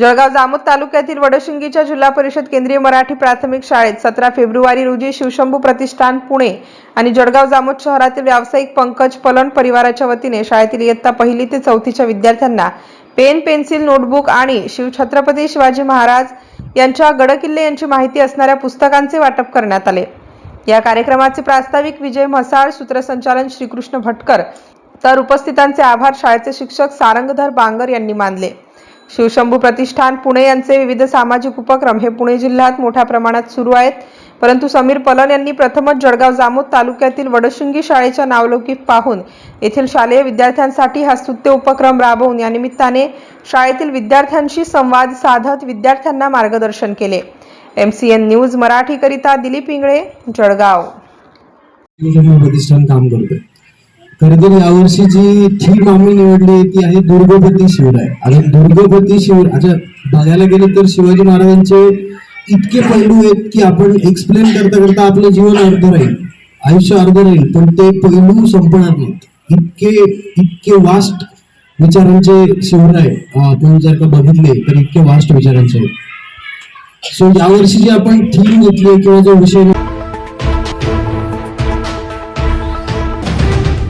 जळगाव जामोद तालुक्यातील वडशिंगीच्या जिल्हा परिषद केंद्रीय मराठी प्राथमिक शाळेत सतरा फेब्रुवारी रोजी शिवशंभू प्रतिष्ठान पुणे आणि जळगाव जामोद शहरातील व्यावसायिक पंकज पलन परिवाराच्या वतीने शाळेतील इयत्ता पहिली ते चौथीच्या विद्यार्थ्यांना पेन पेन्सिल नोटबुक आणि शिवछत्रपती शिवाजी महाराज यांच्या गडकिल्ले यांची माहिती असणाऱ्या पुस्तकांचे वाटप करण्यात आले. या कार्यक्रमाचे प्रास्ताविक विजय म्हसाळ सूत्रसंचालन श्रीकृष्ण भटकर तर उपस्थितांचे आभार शाळेचे शिक्षक सारंगधर बांगर यांनी मानले. शिवशंभू प्रतिष्ठान पुणे यांचे विविध सामाजिक उपक्रम हे पुणे जिल्ह्यात मोठ्या प्रमाणात सुरू आहेत. परंतु समीर पलन यांनी प्रथमच जळगाव जामोद तालुक्यातील वडशिंगी शाळेच्या नावलौकिक पाहून येथील शालेय विद्यार्थ्यांसाठी हा स्तुत्य उपक्रम राबवून या निमित्ताने शाळेतील विद्यार्थ्यांशी संवाद साधत विद्यार्थ्यांना मार्गदर्शन केले. एम सी एन न्यूज मराठीकरिता दिलीप इंगळे जळगाव. प्रतिष्ठान काम करतोय. तर यावर्षी जी थीम आम्ही निवडली ती आहे दुर्गपती शिवराय. आणि दुर्गपती शिव अच्छा बघायला गेलं तर शिवाजी महाराजांचे इतके पैलू आहेत की आपण एक्सप्लेन करता करता आपलं जीवन अर्ध राहील आयुष्य अर्ध राहील पण ते पैलू संपणार नाहीत. इतके इतके वास्ट विचारांचे शिवराय आपण जर का बघितले तर इतके वास्ट विचारांचे आहेत. सो यावर्षी जी आपण थीम घेतली किंवा जो विषय